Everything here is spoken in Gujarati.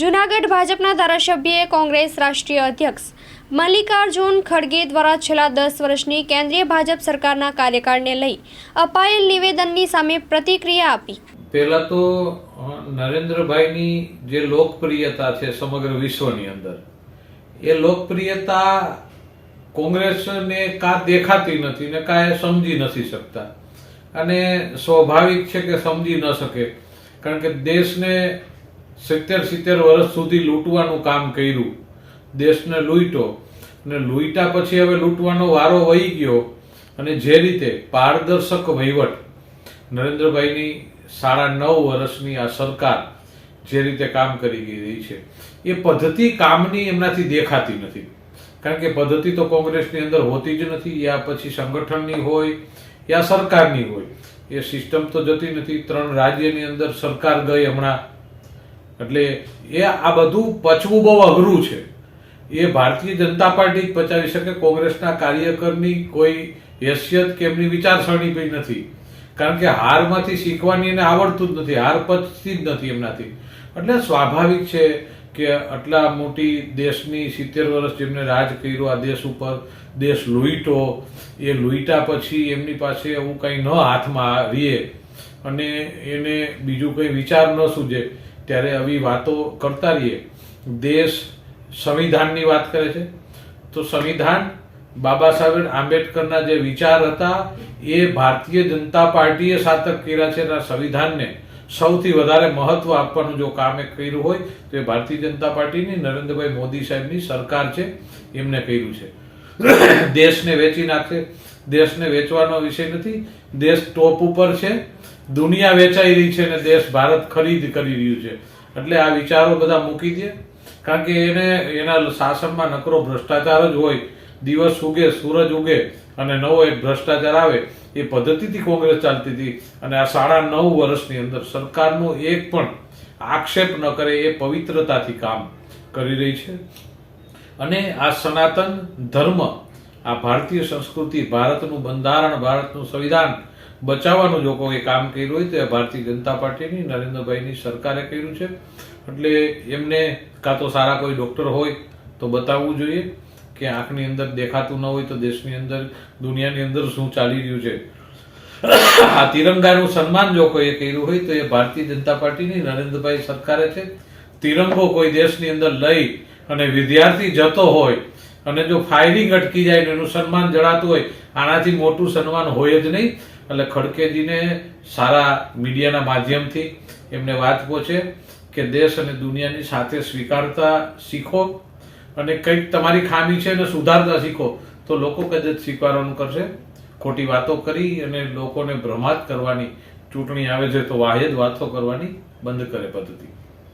જૂનાગઢ ભાજપના ધારાસભ્ય કોંગ્રેસ રાષ્ટ્રીય અધ્યક્ષ મલ્લિકાર્જુન ખડગે દ્વારા છેલ્લા દસ વર્ષની કેન્દ્રીય ભાજપ સરકારના કાર્યકાળને લઈ અપાયેલ નિવેદનની સામે પ્રતિક્રિયા આપી. પહેલા તો નરેન્દ્રભાઈની જે લોકપ્રિયતા છે સમગ્ર વિશ્વની અંદર, એ લોકપ્રિયતા કોંગ્રેસને કા દેખાતી નથી ને કા એ સમજી નથી શકતા. અને સ્વાભાવિક છે કે સમજી ન શકે, કારણ કે દેશને સિત્તેર સિત્તેર વર્ષ સુધી લૂંટવાનું કામ કર્યું. દેશને લૂંટો. અને લૂંટા પછી હવે લૂંટવાનો વારો વહી ગયો. અને જે રીતે પારદર્શક વહીવટ નરેન્દ્રભાઈની સાડા નવ વર્ષની આ સરકાર જે રીતે કામ કરી ગઈ રહી છે, એ પદ્ધતિ કામની એમનાથી દેખાતી નથી. કારણ કે પદ્ધતિ તો કોંગ્રેસની અંદર હોતી જ નથી. યા પછી સંગઠનની હોય, યા સરકારની હોય. એ સિસ્ટમ તો જતી નથી. ત્રણ રાજ્યની અંદર સરકાર ગઈ હમણાં. એટલે એ આ બધું પચવું બહુ અઘરું છે. એ ભારતીય જનતા પાર્ટી જ પચાવી શકે, કોંગ્રેસના કાર્યકરની કોઈ હેસિયત કે એમની વિચારસરણી પણ નથી. કારણ કે હારમાંથી શીખવાની એને આવડતું જ નથી, હાર પચતી જ નથી એમનાથી. એટલે સ્વાભાવિક છે કે આટલા મોટી દેશની સિત્તેર વર્ષ જેમને રાજ કર્યું આ દેશ ઉપર, દેશ લૂંટો, એ લૂંટા પછી એમની પાસે એવું કંઈ ન હાથમાં રહીએ અને એને બીજું કંઈ વિચાર ન સૂજે. ત્યારે આવી વાતો કરતા રહીએ. દેશ સંવિધાનની વાત કરે છે. તો સંવિધાન બાબા સાહેબ આંબેડકરના જે વિચાર હતા, એ ભારતીય જનતા પાર્ટીએ સાતક કર્યા છે અને સંવિધાનને સૌથી વધારે મહત્વ આપવાનું જો કામ કર્યું હોય, તો એ ભારતીય જનતા પાર્ટીની નરેન્દ્રભાઈ મોદી સાહેબની સરકાર છે. એમને કર્યું છે. દેશને વેચી નાખશે. દેશને વેચવાનો વિષય નથી. દેશ ટોપ ઉપર છે. દુનિયા વેચાઈ રહી છે અને દેશ ભારત ખરીદ કરી રહ્યું છે. એટલે આ વિચારો બધા મૂકી દે. કારણ કે એને, એના શાસનમાં નકરો ભ્રષ્ટાચાર જ હોય. દિવસ ઉગે, સૂરજ ઉગે અને નવો એક ભ્રષ્ટાચાર આવે, એ પદ્ધતિથી કોંગ્રેસ ચાલતી હતી. અને આ સાડા નવ વર્ષની અંદર સરકારનો એક પણ આક્ષેપ ન કરે એ પવિત્રતાથી કામ કરી રહી છે. અને આ સનાતન ધર્મ આ ભારતીય સંસ્કૃતિ, ભારતનું બંધારણ, ભારતનું સંવિધાન બચાવવાનું જો કોઈ કામ કર્યું હોય તો એ ભારતીય જનતા પાર્ટીની, નરેન્દ્રભાઈની સરકારે કર્યું છે. એટલે એમને કાં તો સારા કોઈ ડૉક્ટર હોય તો બતાવવું જોઈએ કે આંખની અંદર દેખાતું ન હોય તો દેશની અંદર, દુનિયાની અંદર શું ચાલી રહ્યું છે. આ તિરંગાનું સન્માન જો કોઈએ કર્યું હોય તો એ ભારતીય જનતા પાર્ટીની, નરેન્દ્રભાઈ સરકારે છે. તિરંગો કોઈ દેશની અંદર લઈ અને વિદ્યાર્થી જતો હોય અને જો ફાયરિંગ અટકી જાય એનું સન્માન જણાતું હોય, આનાથી મોટું સન્માન હોય જ નહીં. એટલે ખડકેજીને સારા મીડિયાના માધ્યમથી એમને વાત પહોંચે કે દેશ અને દુનિયાની સાથે સ્વીકારતા શીખો અને કંઈક તમારી ખામી છે ને સુધારતા શીખો, તો લોકો કદાચ સ્વીકારવાનું કરશે. ખોટી વાતો કરી અને લોકોને ભ્રમાત કરવાની ચૂંટણી આવે છે, તો વાહેજ વાતો કરવાની બંધ કરે પદ્ધતિ.